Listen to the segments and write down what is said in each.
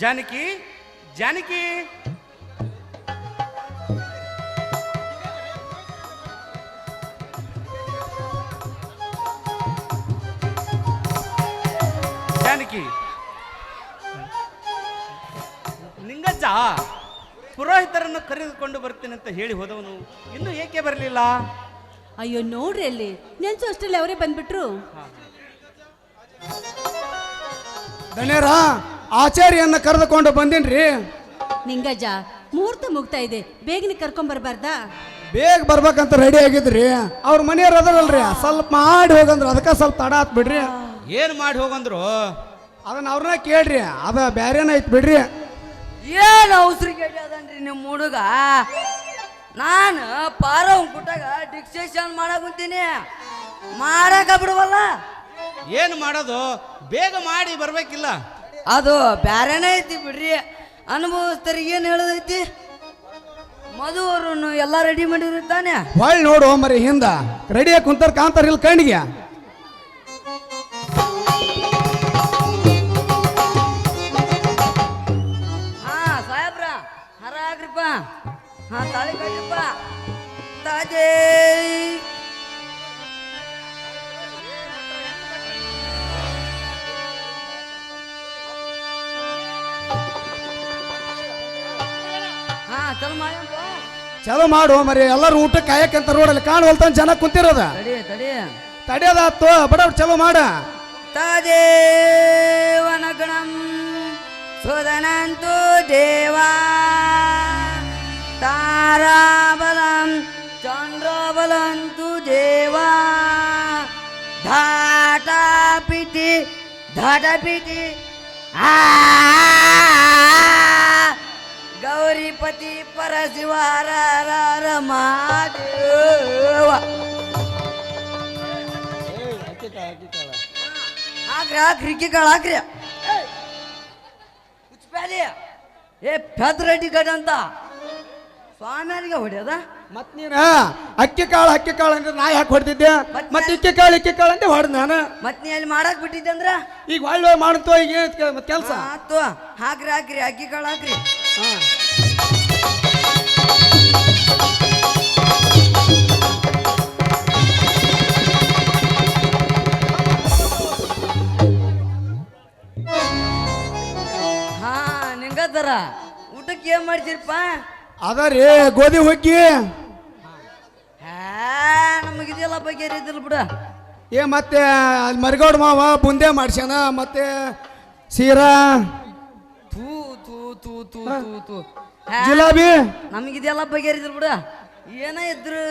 ಜಾನಕಿ ಜಾನಕಿ. ಜಾನಕಿ. ನಿಂಗಜ್ಜ ಪುರೋಹಿತರನ್ನು ಕರೆದುಕೊಂಡು ಬರ್ತೀನಿ ಅಂತ ಹೇಳಿ ಹೋದವನು ಇನ್ನು ಏಕೆ ಬರಲಿಲ್ಲ? ಅಯ್ಯೋ ನೋಡ್ರಿ ಅಲ್ಲಿ. ನೆನ್ಸು ಅಷ್ಟರಲ್ಲಿ ಅವರೇ ಬಂದ್ಬಿಟ್ರು. ದಣ್ಯರ ಆಚಾರ್ಯನ್ನ ಕರೆದುಕೊಂಡು ಬಂದೇನ್ರಿ. ನಿಂಗಜ್ಜ ಮುಹೂರ್ತ ಮುಗ್ತಾ ಇದೆ. ಬೇಗನೆ ಕರ್ಕೊಂಡ್ ಬರ್ಬಾರ್ದಾ? ಬೇಗ ಬರ್ಬೇಕಂತ ರೆಡಿ ಆಗಿದ್ರಿ. ಅವ್ರ ಮನೆಯವ್ರು ಅದರಲ್ರಿ. ಸ್ವಲ್ಪ ಮಾಡಿ ಹೋಗಂದ್ರ. ಅದಕ್ಕೆ ಸ್ವಲ್ಪ ತಡ ಆತ್ ಬಿಡ್ರಿ. ಏನು ಮಾಡಿ ಹೋಗಂದ್ರು? ಅದನ್ನ ಅವ್ರನ್ನ ಕೇಳ್ರಿ. ಅದ ಬ್ಯಾರೇನ ಐತ್ ಬಿಡ್ರಿ. ಏನು ಅವಸರಿಗೆ ಅದನ್ರಿ ನಿಮ್ಮ ಹುಡುಗ? ನಾನು ಪಾರ ಕುಟಾಗ ಡಿಕ್ಸೇಷನ್ ಮಾಡಕ್ ಕುಂತೀನಿ. ಮಾಡಕ ಬಿಡುವಲ್ಲ? ಏನು ಮಾಡೋದು? ಬೇಗ ಮಾಡಿ ಬರ್ಬೇಕಿಲ್ಲ. ಅದು ಬ್ಯಾರೇನೇ ಐತಿ ಬಿಡ್ರಿ. ಅನುಭವಸ್ಥರಿಗೆ ಏನು ಹೇಳೋದೈತಿ? ಅವರು ಎಲ್ಲ ರೆಡಿ ಮಾಡಿರುತ್ತಾನೆ? ಹೊಳ್ ನೋಡು ಮರಿ ಹಿಂದ. ರೆಡಿಯಾಗಿ ಕುಂತಾರ ಕಾಂತಾರ ಇಲ್ಲಿ ಕಣ್ಣಿಗೆ. ಹಾ ಸಾಹೇಬ್ರ ಹರ ಆಗ್ರಿಪ್ಪ ಹಾ ತಾಳಿ ಕಟ್ಟಿಪ್ಪ ತಾಜೇ. ಚಲ್ ಮಾಡಪ್ಪ ಚಲೋ ಮಾಡು ಮರಿ ಎಲ್ಲರೂ ಊಟ ಕಾಯಕಂತ ರೋಡಲ್ಲಿ ಕಾಣುವಲ್ತಾನ ಜನ ಕುಂತಿರೋದ. ತಡಿ ತಡಿ. ತಡಿಯೋದಾತು ಬಡ ಚಲೋ ಮಾಡ. ತಾದೇವನಗಣಂ ಸುಧನಂತು ದೇವಾ. ತಾರಾಬಲಂ ಚಂದ್ರಬಲಂತು ದೇವಾ. ಧಾಟಾಪಿಟಿ ಧಾಟಪಿಟಿ. ಆ. ಗೌರಿಪತಿ ಪರ ಶಿವಾರ ಹರ ಹರ ಮಹಾದೇವ. ಹಾಕ್ರಿ ಹಾಕ್ರಿ ಇಕ್ಕಿಕಾಳ ಹಾಕ್ರಿ ಹುಚ್ಚಪ್ಯಾಲಿ ಏ ಪೆದ್ರಡ್ಡಿ ಗಡ್ ಅಂತ. ಸ್ವಾಮಿಯರಿಗೆ ಹೊಡೆಯದ? ಮತ್ ನೀನ ಅಕ್ಕಿ ಕಾಳು ಅಕ್ಕಿ ಕಾಳು ಅಂದ್ರೆ ನಾ ಯಾಕೆ ಹೊಡೆದಿದ್ದೆ ಮತ್ತೆ ಇಕ್ಕಿ ಕಾಳು ಇಕ್ಕಿ ಕಾಳು ಅಂತ ಹೊಡೆದ್ ನಾನು. ಮತ್ ನೀ ಅಲ್ಲಿ ಮಾಡಕ್ ಬಿಟ್ಟಿದ್ದೆ ಅಂದ್ರ? ಈಗ ಒಳ್ಳೆ ಮಾಡ್ತೋ ಈಗ ಕೆಲಸ? ಹಾಕ್ರಿ ಹಾಕ್ರಿ ಅಕ್ಕಿ ಕಾಳು ಹಾಕ್ರಿ ನಿಂಗದರ ಊಟಕ್ಕೆ ಏನ್ ಮಾಡ್ತೀರಪ್ಪ? ಅದ ರೀ ಗೋಧಿ ಹುಗ್ಗಿ. ಇದೆಲ್ಲ ಬಗ್ಗೆ ಇದಿಲ್ಲ ಬಿಡ. ಏ ಮತ್ತೆ ಅಲ್ಲಿ ಮರಿಗೌಡ ಮಾವ ಬುಂದೆ ಮಾಡ್ಸ್ಯಾನ ಮತ್ತೆ ಸೀರಾ. ತೂ ತೂ ತೂ ತೂ ತೂ ತೂ ಜಿಲಾಬಿ. ನಮಗಿದೆಲ್ಲ ಬಿಡ. ಏನ ಇದ್ರು?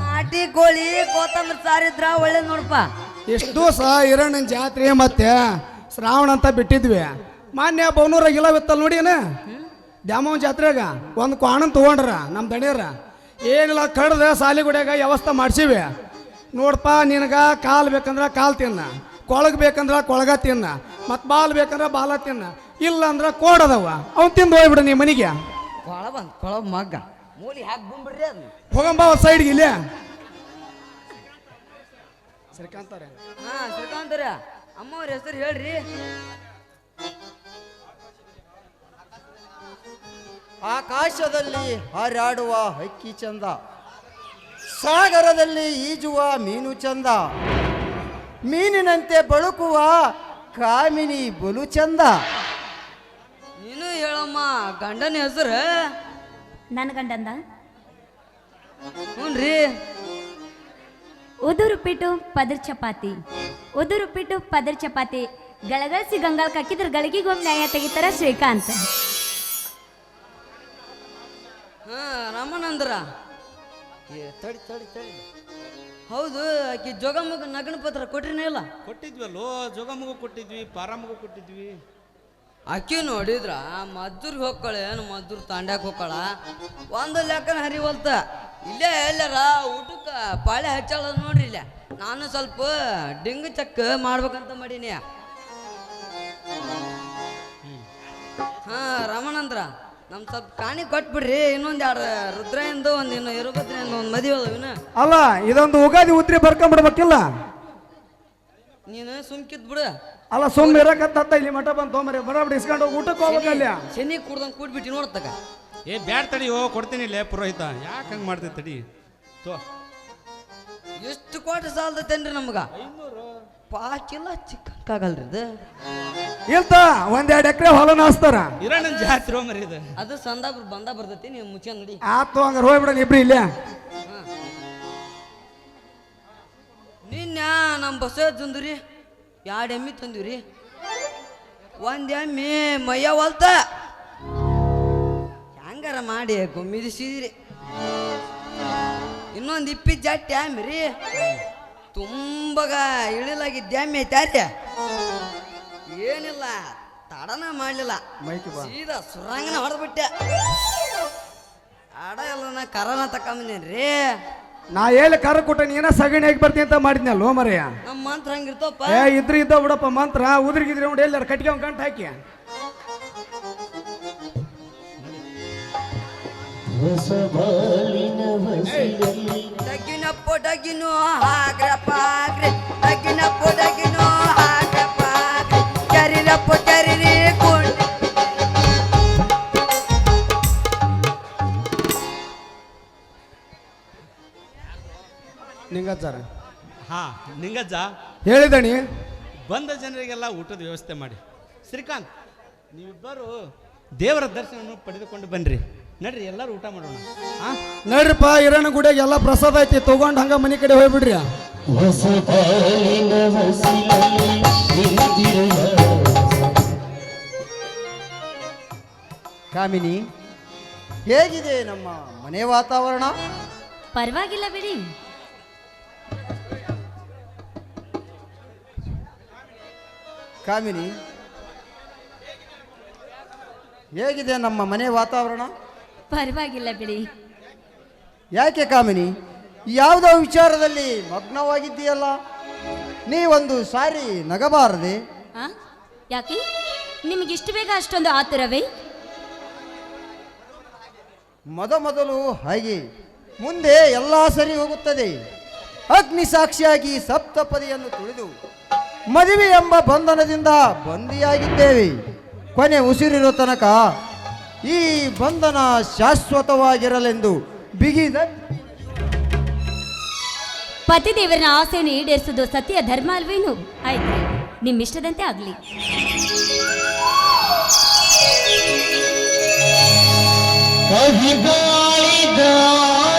ನಾಟಿ ಕೋಳಿ ಕೋತಂಬರಿ ಸಾರಿದ್ರ ಒಳ್ಳೆ ಒಳ್ಳೇದ್ ನೋಡಪ್ಪ. ಎಷ್ಟು ದಿವಸ ಇರೋಣ ಜಾತ್ರೆ ಮತ್ತೆ ಶ್ರಾವಣ ಅಂತ ಬಿಟ್ಟಿದ್ವಿ. ಮಾನ್ಯ ಬೌನೂರ ಇಲ್ಲವಿತ್ತಲ್ಲ ನೋಡಿ ಏನ ದ್ಯಾಮವ್ವನ ಜಾತ್ರೆಗ ಒಂದು ಕ್ವಾಣನ್ ತಗೊಂಡ್ರ ನಮ್ಮ ದಣಿಯರ. ಏನಿಲ್ಲ ಕಡ್ದ ಸಾಲಿಗುಡ್ಯಾಗ ವ್ಯವಸ್ಥೆ ಮಾಡ್ಸೀವಿ. ನೋಡಪ್ಪ ನಿನಗ ಕಾಲು ಬೇಕಂದ್ರ ಕಾಲು ತಿನ್ನ. ಕೊಳಗ್ ಬೇಕಂದ್ರ ಕೊಳಗ ತಿನ್ನ. ಮತ್ತು ಬಾಲ್ ಬೇಕಂದ್ರ ಬಾಲ ತಿನ್ನ. ಇಲ್ಲ ಅಂದ್ರ ಕೋಡದವ ಅವ್ನು ತಿಂದು ಹೋಗ್ಬಿಡ ನೀ ಮನೆಗೆ. ಕೊಳ ಬಂದ್ ಕೊಳ ಮಗ್ಗ. ಮೂಲಿ ಹೋಗಂಬ ಸೈಡ್ಗೆ ಇಲ್ಲೇ. ಸರಿ ಹಾಂ ಅಮ್ಮ ಅಮ್ಮವ್ರ ಹೆಸರು ಹೇಳ್ರಿ. ಆಕಾಶದಲ್ಲಿ ಹಾರಾಡುವ ಹಕ್ಕಿ ಚಂದ ಸಾಗರದಲ್ಲಿ ಈಜುವ ಮೀನು ಚಂದ ಮೀನಿನಂತೆ ಬಳುಕುವ ಕಾಮಿನಿ ಬಲು ಚಂದ. ನೀನು ಹೇಳಮ್ಮ ಗಂಡನ ಹೆಸರು? ನನ್ನ ಗಂಡಂದ? ಹ್ಞೂನ್ರಿ ಉದುರುಪಿಟ್ಟು ಪದರ್ ಚಪಾತಿ ಉದುರುಪಿಟ್ಟು ಪದರ್ ಚಪಾತಿ ಗಳಗಳಿಸಿ ಗಂಗಾಳಕ್ಕೆ ಹಾಕಿದ್ರೆ ಗಳಿಗೆಗೊಮ್ಮೆ ನ್ಯಾಯ ತೆಗಿತಾರ ಶ್ರೀಕಾಂತ್. ಹಾ ರಮಣಂದ್ರ ಏ ತಡಿ ತಡಿ ತಡಿ. ಹೌದು ಆಕಿ ಜೋಗಮ್ಮಗ ನಗನ ಪತ್ರ ಕೊಟ್ರಿನೇ ಇಲ್ಲ? ಕೊಟ್ಟಿದ್ವಲ್ಲೋ ಜೋಗಮ್ಮಗೂ ಕೊಟ್ಟಿದ್ವಿ ಪಾರಮ್ಮಗೂ ಕೊಟ್ಟಿದ್ವಿ. ಅಕ್ಕಿ ನೋಡಿದ್ರ ಮದ್ದೂರ್ಗೆ ಹೋಗ್ಕಳ ಏನು ಮದ್ದೂರ್ ತಾಂಡ್ಯಾಕ ಹೋಗ್ಕಳ? ಒಂದು ಲೆಕ್ಕನ ಹರಿವಲ್ತ. ಇಲ್ಲೇ ಎಲ್ಲಾರ ಊಟಕ್ಕೆ ಪಾಳೆ ಹಚ್ಚಾಳ ನೋಡ್ರಿ ಇಲ್ಲೇ. ನಾನು ಸ್ವಲ್ಪ ಡಿಂಗ್ ಚಕ್ ಮಾಡ್ಬೇಕಂತ ಮಾಡೀನಿ. ಹಾ ರಮಣಂದ್ರ ನಮ್ ಸ್ವಲ್ಪ ಕಾಣಿ ಕೊಟ್ಬಿಡ್ರಿ ಇನ್ನೊಂದ್ ಎರಡು ರುದ್ರಯಿಂದ ಒಂದ್ ಇನ್ನು ಇರುಗದ್ರಿಂದ ಒಂದ್ ಮದುವೆ ಅದಾವ ಇನ್ನು. ಅಲ್ಲ ಇದೊಂದು ಉಗಾದಿ ಉತ್ರಿ ಬರ್ಕೊಂಬಿಡ್ಬೇಕಿಲ್ಲ? ನೀನು ಸುಮ್ಕಿದ್ ಬಿಡು. ಅಲ್ಲ ಸುಮ್ಮನೆ ಇರಕತ್ತ ಇಲ್ಲಿ ಮಠ ಬಂದು ತೊಗೊಂಬರಿ ಬರಬಿಡಿ ಇಸ್ಕೊಂಡು ಹೋಗಿ ಊಟಕ್ಕೆ ಹೋಗ್ಬೇಕಲ್ಲ ಶನಿ ಕುಡ್ದಂಗೆ ಕೂಡ್ಬಿಟ್ಟು ನೋಡ್ತಕ ಏ ಬ್ಯಾಡ್ ತಡಿ ಓ ಕೊಡ್ತೀನಿ ಇಲ್ಲೇ ಪುರೋಹಿತ. ಯಾಕೆ ಹಂಗೆ ಮಾಡ್ತೈತೆ ತಡಿ? ತೋ. ಎಷ್ಟು ಕೋಟಿ ಸಾಲದತ್ತೇನ್ರಿ ನಮ್ಗ? ಪಾಚಿಲ್ಲ ಚಿಕ್ಕಂಕಾಗಲ್ರಿ ಇದು. ಇಲ್ತ ಒಂದೆರಡು ಎಕರೆ ಹೊಲನ ಹಚ್ತಾರ ಇರೋಣ ಜಾತ್ರೆ ಇದು ಅದು ಸಂದಾಬ್ರು ಬಂದ ಬರ್ತೈತಿ ನೀವು ಮುಚ್ಚ ನೋಡಿ. ಆತು ಹಂಗಾರ ಹೋಗ್ಬಿಡೋಣ ಇಬ್ರು ಇಲ್ಲ. ನಿನ್ನ ನಮ್ಮ ಬಸ ತಂದ್ರಿ ಎರಡು ಎಮ್ಮಿ ತಂದಿವ್ರಿ. ಒಂದು ಎಮ್ಮಿ ಮಯ್ಯ ಹೊಲ್ತ. ಹೆಂಗಾರ ಮಾಡಿ ಗೊಮ್ಮಿದಿಸಿದ್ರಿ. ಇನ್ನೊಂದು ಇಪ್ಪಿ ಜಾಟಿ ಆಮಿ ರೀ ತುಂಬಗ ಇಳಿಲಾಗಿದ್ದ ಎಮ್ಮಿ ಐತಾರ್ರಿ ಏನಿಲ್ಲ ತಡನ ಮಾಡಲಿಲ್ಲ. ಸೀದಾ ಸುರಂಗನ ಹೊಡೆದ್ಬಿಟ್ಟೆ. ಅಡ ಎಲ್ಲ ನಾ ಕರನ ತಕೊಂಬಂದೇನ್ರಿ ನಾ ಹೇಳಿ ಕರ ಕೊಟ್ಟ ನೀನ ಸಗಣಿ ಹೇಗೆ ಬರ್ತೀನಿ ಅಂತ ಮಾಡಿದ್ನಲ್ಲ ಮರೆಯ? ನಮ್ಮ ಮಂತ್ರ ಹಂಗಿರ್ತಪ್ಪ ಏ ಇದ್ರ ಇದ್ದ ಬಿಡಪ್ಪ ಮಂತ್ರ ಉದ್ರಿಗಿದ್ರಿ ನೋಡಿ ಎಲ್ಲಾರು ಕಟ್ಟಿಗೆ ಒಂದು ಗಂಟು ಹಾಕಿ. ಡಗಿನಪ್ಪು ಡಗಿನು ಹಾಕ್ರಪ್ಪ ಹಾಕ್ರಿ ಡಗಿನಪ್ಪು ಡಗಿನು ನಿಂಗಜ್ಜಾರ? ಹಾ ನಿಂಗಜ್ಜ. ಹೇಳಿದಣಿ. ಬಂದ ಜನರಿಗೆಲ್ಲ ಊಟದ ವ್ಯವಸ್ಥೆ ಮಾಡಿ. ಶ್ರೀಕಾಂತ್ ನೀವಿಬ್ಬರು ದೇವರ ದರ್ಶನವನ್ನು ಪಡೆದುಕೊಂಡು ಬನ್ರಿ. ನಡ್ರಿ ಎಲ್ಲರೂ ಊಟ ಮಾಡೋಣ. ಹಾ ನಡ್ರಿಪ್ಪ ಇರಣ ಗುಡಿಯಾಗ ಎಲ್ಲ ಪ್ರಸಾದ ಐತಿ ತಗೊಂಡ್ ಹಂಗ ಮನೆ ಕಡೆ ಹೋಗ್ಬಿಡ್ರಿ. ಕಾಮಿನಿ ಹೇಗಿದೆ ನಮ್ಮ ಮನೆ ವಾತಾವರಣ? ಪರವಾಗಿಲ್ಲ ಬಿಡಿ. ಕಾಮಿನಿ. ಹೇಗಿದೆ ನಮ್ಮ ಮನೆ ವಾತಾವರಣ? ಪರವಾಗಿಲ್ಲ ಬಿಡಿ. ಯಾಕೆ ಕಾಮಿನಿ? ಯಾವುದೋ ವಿಚಾರದಲ್ಲಿ ಮಗ್ನವಾಗಿದ್ದೀಯಲ್ಲ? ನೀವೊಂದು ಸಾರಿ ನಗಬಾರದೆ. ಆ? ಯಾಕೆ? ನಿಮಗೆ ಇಷ್ಟು ಬೇಗ ಅಷ್ಟೊಂದು ಆತುರವೇ? ಮೊದ ಮೊದಲು ಹಾಗೆ. ಮುಂದೆ ಎಲ್ಲ ಸರಿ ಹೋಗುತ್ತದೆ. ಅಗ್ನಿ ಸಾಕ್ಷಿಯಾಗಿ ಸಪ್ತಪದಿಯನ್ನು ತುಳಿದು. ಮದುವೆ ಎಂಬ ಬಂಧನದಿಂದ ಬಂದಿಯಾಗಿದ್ದೇವೆ. ಕೊನೆ ಉಸಿರಿರೋ ತನಕ ಈ ಬಂಧನ ಶಾಶ್ವತವಾಗಿರಲೆಂದು ಬಿಗಿದ ಪತಿದೇವರನ ಆಸೆಯನ್ನು ಈಡೇರಿಸುವುದು ಸತ್ಯ ಧರ್ಮ ಅಲ್ವೇನು? ಆಯ್ತು ನಿಮ್ಮ ಇಷ್ಟದಂತೆ ಆಗಲಿ ಶಾಕುಂತಲೇ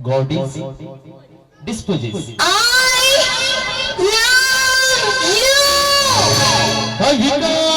God is disposes. I love you.